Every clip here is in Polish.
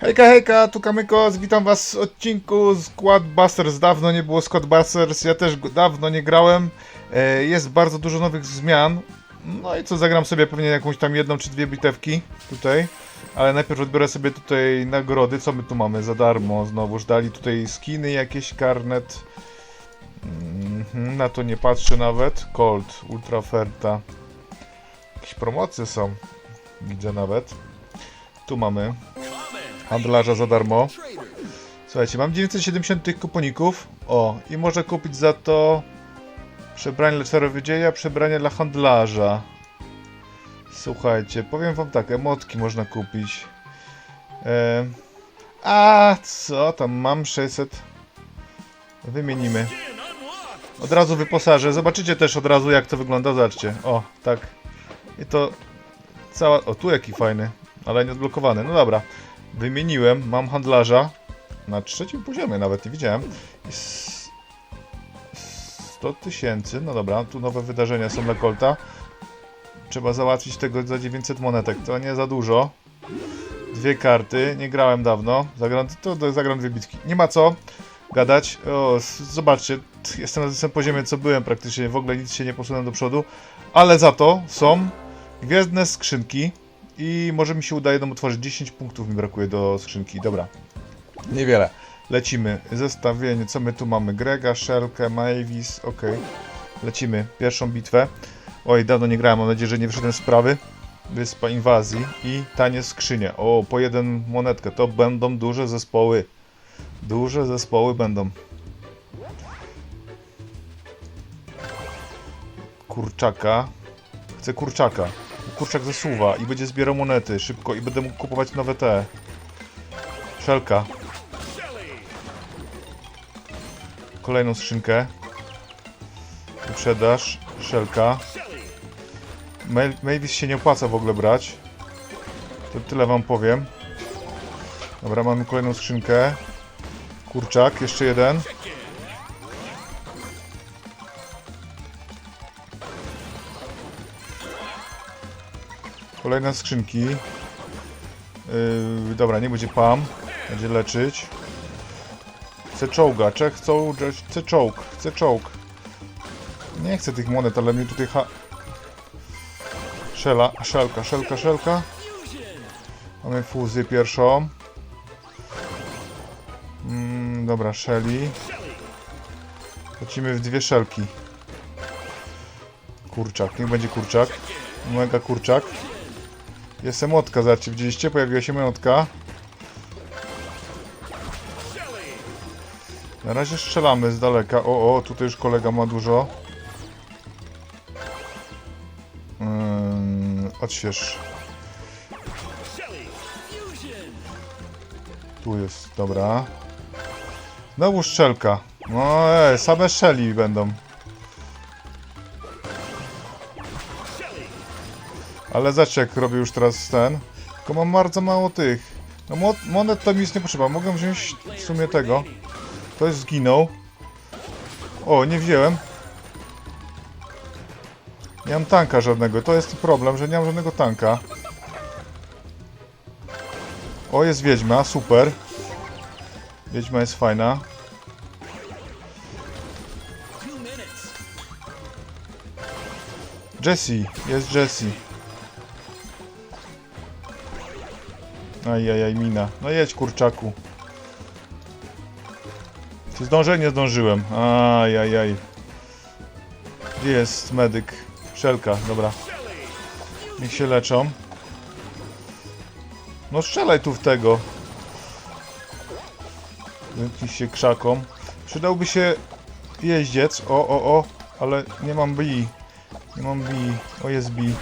Hejka, hejka, tu Kamykos, witam was w odcinku Squad Busters. Dawno nie było Squad Busters, ja też dawno nie grałem. E, Jest bardzo dużo nowych zmian. No i co, zagram sobie pewnie jakąś tam jedną czy dwie bitewki tutaj. Ale najpierw odbiorę sobie tutaj nagrody. Co my tu mamy za darmo? Znowuż dali tutaj skiny, jakieś karnet. Mhm, na to nie patrzę nawet. Colt, Ultra Oferta. Jakieś promocje są. Widzę nawet. Tu mamy handlarza za darmo. Słuchajcie, mam 970 tych kuponików. O, i może kupić za to przebranie dla czarodzieja, przebranie dla handlarza. Słuchajcie, powiem wam tak, emotki można kupić. E, a co tam mam? 600. Wymienimy. Od razu wyposażę. Zobaczycie też od razu jak to wygląda. Zobaczcie. O, tak. I to cała... O, tu jaki fajny. Ale nie odblokowany. No dobra. Wymieniłem. Mam handlarza. Na trzecim poziomie nawet, nie widziałem. I s- 100 tysięcy. No dobra, tu nowe wydarzenia są dla Colta. Trzeba załatwić tego za 900 monetek. To nie za dużo. Dwie karty. Nie grałem dawno. Zagram, to to zagram dwie bitki. Nie ma co gadać. O, zobaczcie. Jestem na tym poziomie, co byłem praktycznie. W ogóle nic się nie posunąłem do przodu. Ale za to są gwiezdne skrzynki. I może mi się uda jedną otworzyć. 10 punktów mi brakuje do skrzynki. Dobra. Niewiele. Lecimy. Zestawienie. Co my tu mamy? Grega, Shelkę, Mavis. Ok. Lecimy. Pierwszą bitwę. Oj, dawno nie grałem. Mam nadzieję, że nie wyszedłem z sprawy. Wyspa inwazji i tanie skrzynie. O, po jeden monetkę. To będą duże zespoły. Duże zespoły będą. Kurczaka. Chcę kurczaka. Kurczak zasuwa i będzie zbierał monety szybko i będę mógł kupować nowe te. Szelka. Kolejną skrzynkę. Wyprzedaż. Szelka. Ma- Mavis się nie opłaca w ogóle brać. To tyle wam powiem. Dobra, mamy kolejną skrzynkę. Kurczak, jeszcze jeden. Kolejne skrzynki. Yy, dobra, nie będzie pam. Będzie leczyć. Chcę czołga. Czech chcą, chcę czołg. Chcę czołg. Nie chcę tych monet, ale mnie tutaj ha... Szela, szelka, szelka, szelka. Mamy fuzję pierwszą. Mm, dobra, Shelly. Lecimy w dwie szelki. Kurczak, niech będzie kurczak. Mega kurczak. Jest emotka, zobaczcie, widzieliście? Pojawiła się emotka. Na razie strzelamy z daleka. O, o, tutaj już kolega ma dużo. Ym, odśwież. Tu jest, dobra. Znowu strzelka. No, ej, same szeli będą. Ale zobacz jak robię już teraz ten. Tylko mam bardzo mało tych. No mo monet to mi nic nie potrzeba. Mogę wziąć w sumie tego. Ktoś zginął. O, nie wziąłem. Nie mam tanka żadnego. To jest problem, że nie mam żadnego tanka. O, jest wiedźma. Super. Wiedźma jest fajna. Jessie. Jest Jessie. Ajajaj, mina. No jedź, kurczaku. Czy zdążę? Nie zdążyłem. Ajajaj. Gdzie jest medyk? Szelka, dobra. Niech się leczą. No strzelaj tu w tego. Jakiś się krzakom. Przydałby się jeździec. O, o, o. Ale nie mam bi. Nie mam bi. O, jest bi.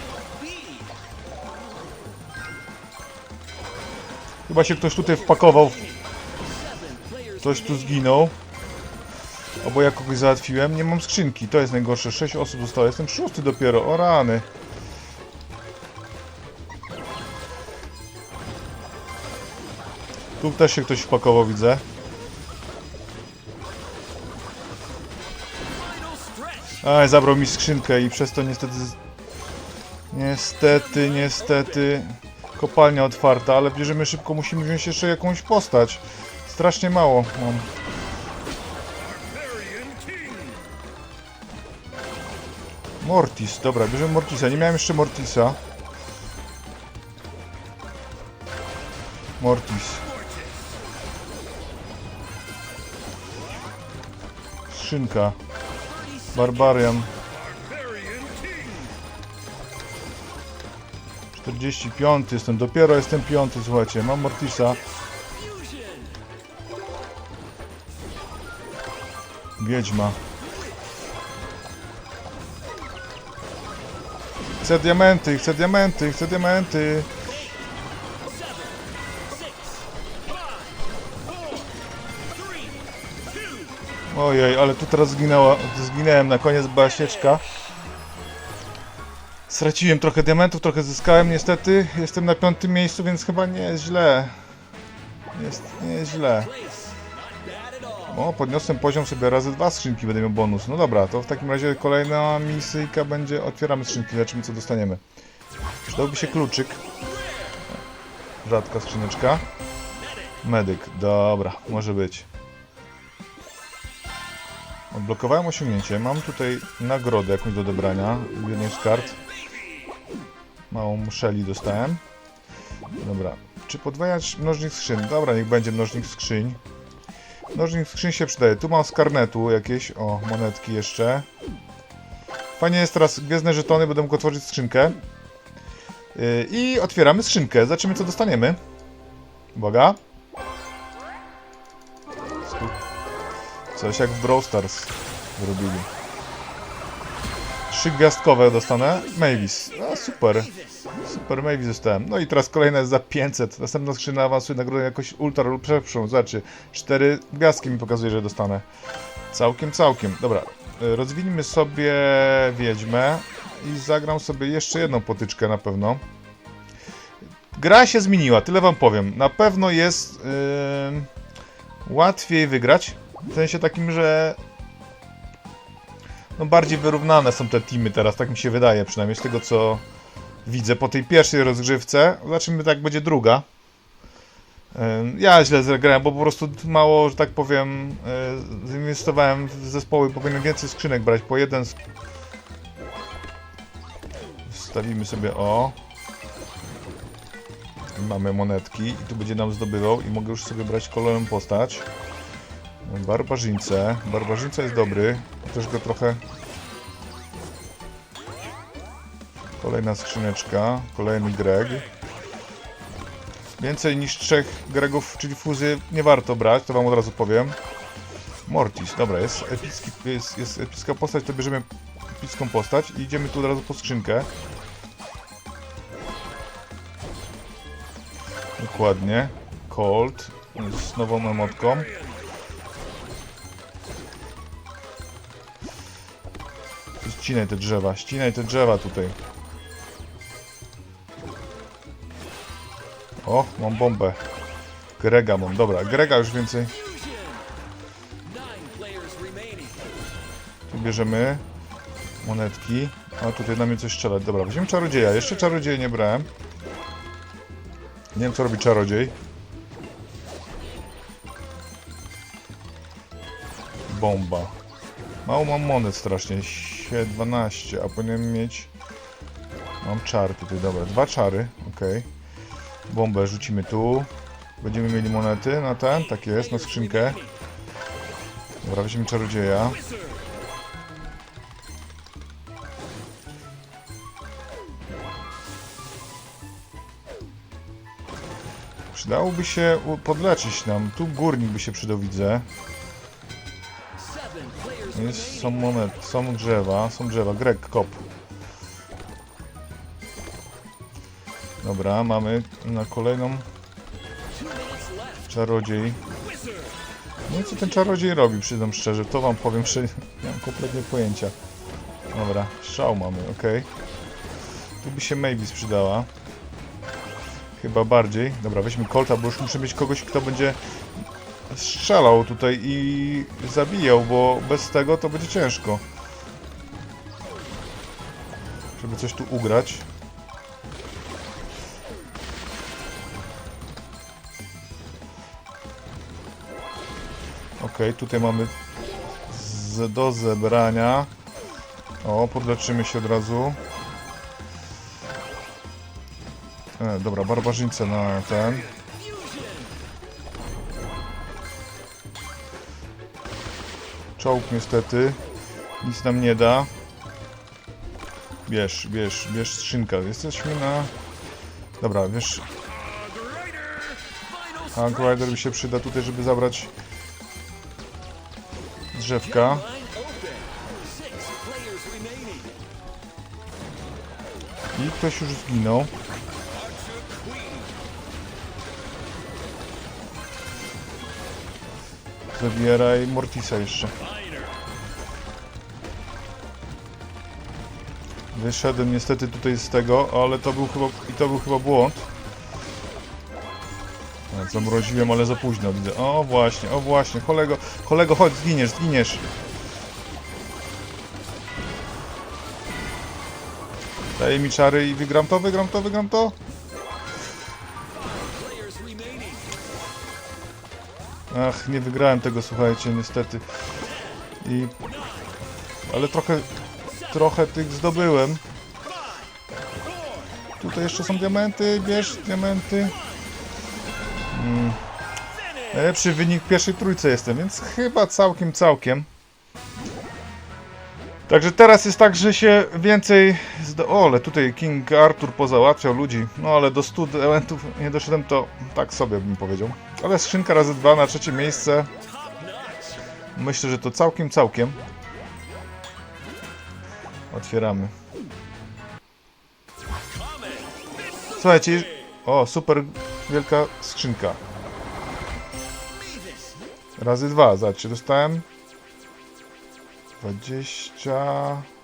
Chyba się ktoś tutaj wpakował. Ktoś tu zginął. Albo ja kogoś załatwiłem. Nie mam skrzynki. To jest najgorsze. 6 osób zostało. Jestem szósty dopiero. O rany. Tu też się ktoś wpakował, widzę. Aj, zabrał mi skrzynkę i przez to niestety... Niestety, niestety... Kopalnia otwarta, ale bierzemy szybko, musimy wziąć jeszcze jakąś postać. Strasznie mało mam. Mortis, dobra, bierzemy Mortisa. Nie miałem jeszcze Mortisa. Mortis. Skrzynka. Barbarian. 45 jestem, dopiero jestem piąty, słuchajcie, mam Mortisa. Wiedźma. Chcę diamenty, chcę diamenty, chcę diamenty. Ojej, ale tu teraz zginęła, zginęłem, na koniec była sieczka. Straciłem trochę diamentów, trochę zyskałem niestety. Jestem na piątym miejscu, więc chyba nie jest źle. Jest, nie jest źle. O, podniosłem poziom sobie razy dwa skrzynki, będę miał bonus. No dobra, to w takim razie kolejna misyjka będzie... Otwieramy skrzynki, zobaczymy co dostaniemy. Przydałby się kluczyk. Rzadka skrzyneczka. Medyk, dobra, może być. Odblokowałem osiągnięcie. Mam tutaj nagrodę jakąś do odebrania. Jedną z kart. Małą szeli dostałem. Dobra. Czy podwajać mnożnik skrzyń? Dobra, niech będzie mnożnik skrzyń. Mnożnik skrzyń się przydaje. Tu mam z karnetu jakieś. O, monetki jeszcze. Fajnie jest teraz gwiezdne żetony, będę mógł otworzyć skrzynkę. Yy, I otwieramy skrzynkę. Zobaczymy co dostaniemy. Uwaga. Coś jak w Brawl Stars. Trzy gwiazdkowe dostanę. Mavis. A, super. Super Mavis dostałem. No i teraz kolejna jest za 500. Następna skrzyna awansuje nagrodę jakoś ultra lub lepszą. Znaczy, cztery gwiazdki mi pokazuje, że dostanę. Całkiem, całkiem. Dobra. y, Rozwinijmy sobie Wiedźmę i zagram sobie jeszcze jedną potyczkę na pewno. Gra się zmieniła, tyle wam powiem. Na pewno jest yy, łatwiej wygrać. W sensie takim, że no bardziej wyrównane są te teamy teraz, tak mi się wydaje, przynajmniej z tego co widzę po tej pierwszej rozgrzewce. Zobaczymy, jak będzie druga. Ja źle zagrałem, bo po prostu mało, że tak powiem, yy, zainwestowałem w zespoły, powinienem więcej skrzynek brać, po jeden. Wstawimy sobie o. Mamy monetki i tu będzie nam zdobywał i mogę już sobie brać kolorem postać. Barbarzyńce. Barbarzyńca jest dobry. Też go trochę... Kolejna skrzyneczka. Kolejny Greg. Więcej niż trzech Gregów, czyli fuzy, nie warto brać, to wam od razu powiem. Mortis, dobra, jest, epicki, jest, jest epicka postać, to bierzemy epicką postać i idziemy tu od razu po skrzynkę. Dokładnie. Cold. Z nową emotką. Ścinaj te drzewa, ścinaj te drzewa tutaj. O, mam bombę. Grega mam, dobra, Grega już więcej. Tu bierzemy monetki. O, tutaj na mnie coś strzela. Dobra, weźmiemy czarodzieja. Jeszcze czarodzieja nie brałem. Nie wiem, co robi czarodziej. Bomba. Mało mam monet strasznie. Sie 12, a powinienem mieć... Mam czar tutaj, dobra. Dwa czary, okej. Bombę rzucimy tu. Będziemy mieli monety na ten, tak jest, na skrzynkę. Dobra, weźmiemy czarodzieja. Przydałoby się podleczyć nam. Tu górnik by się przydał, widzę. Jest, są monet, są drzewa, są drzewa. Greg, kop. Dobra, mamy na kolejną czarodziej. No i co ten czarodziej robi, przyznam szczerze, to wam powiem, że nie mam kompletnie pojęcia. Dobra, strzał mamy, ok. Tu by się Mavis przydała. Chyba bardziej. Dobra, weźmy Colta, bo już muszę mieć kogoś, kto będzie strzelał tutaj i zabijał, bo bez tego to będzie ciężko. Żeby coś tu ugrać. Ok, tutaj mamy z, do zebrania. O, podleczymy się od razu. E, dobra, barbarzyńce na ten. Czołg niestety nic nam nie da. Bierz, bierz, bierz skrzynkę. Jesteśmy na... Dobra, wiesz... Hank Rider mi się przyda tutaj, żeby zabrać drzewka. I ktoś już zginął. Zabieraj Mortisa jeszcze. Wyszedłem niestety tutaj z tego, ale to był chyba i to był chyba błąd. Zamroziłem, ale za późno widzę. O właśnie, o właśnie, kolego, kolego, chodź, zginiesz, zginiesz. Daję mi czary i wygram to, wygram to, wygram to. Ach, nie wygrałem tego, słuchajcie, niestety. I... Ale trochę... Trochę tych zdobyłem. Tutaj jeszcze są diamenty, bierz diamenty. Mm. Najlepszy wynik pierwszej trójce jestem, więc chyba całkiem, całkiem. Także teraz jest tak, że się więcej... Zdo... O, ale tutaj King Arthur pozałatwiał ludzi. No ale do 100 elementów nie doszedłem, to tak sobie bym powiedział. Ale skrzynka razy dwa na trzecie miejsce. Myślę, że to całkiem, całkiem. Otwieramy. Słuchajcie, o, super wielka skrzynka. Razy dwa, zobaczcie, dostałem 20...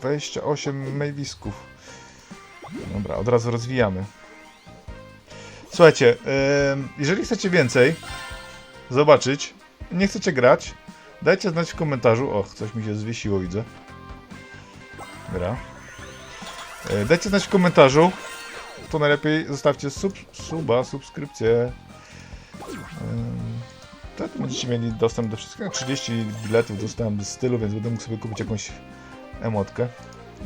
28 Mavisków. Dobra, od razu rozwijamy. Słuchajcie, jeżeli chcecie więcej zobaczyć, nie chcecie grać, dajcie znać w komentarzu. O, coś mi się zwiesiło, widzę. Gra. E, Dajcie znać w komentarzu. To najlepiej zostawcie sub, suba, subskrypcję. Wtedy będziecie mieli dostęp do wszystkiego. 30 biletów dostałem do stylu, więc będę mógł sobie kupić jakąś emotkę.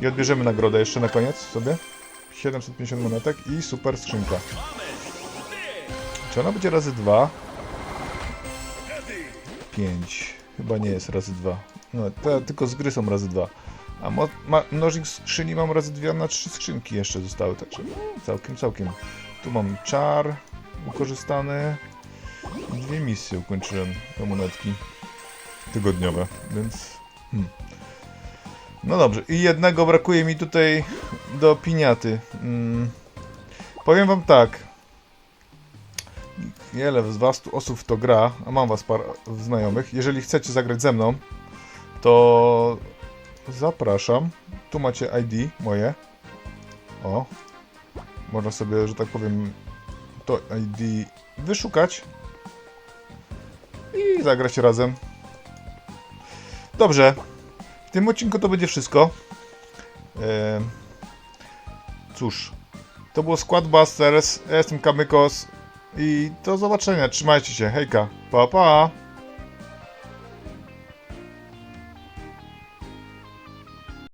I odbierzemy nagrodę jeszcze na koniec sobie. 750 monetek i super skrzynka. Czy ona będzie razy 2? 5. Chyba nie jest razy 2. No, tylko z gry są razy 2. A mnożnik skrzyni mam razy 2 na 3 skrzynki jeszcze zostały, także no, całkiem, całkiem. Tu mam czar wykorzystany. Dwie misje ukończyłem, te monetki tygodniowe, więc... Hmm. No dobrze, i jednego brakuje mi tutaj do piniaty. Mm. Powiem wam tak. Wiele z was tu osób to gra, a mam was par znajomych. Jeżeli chcecie zagrać ze mną, to zapraszam. Tu macie ID moje. O. Można sobie, że tak powiem, to ID wyszukać i zagrać razem. Dobrze. Tym odcinku to będzie wszystko. Ehm, cóż, to było Squad Busters. Ja jestem Kamykos i do zobaczenia. Trzymajcie się. Hejka. Pa, pa.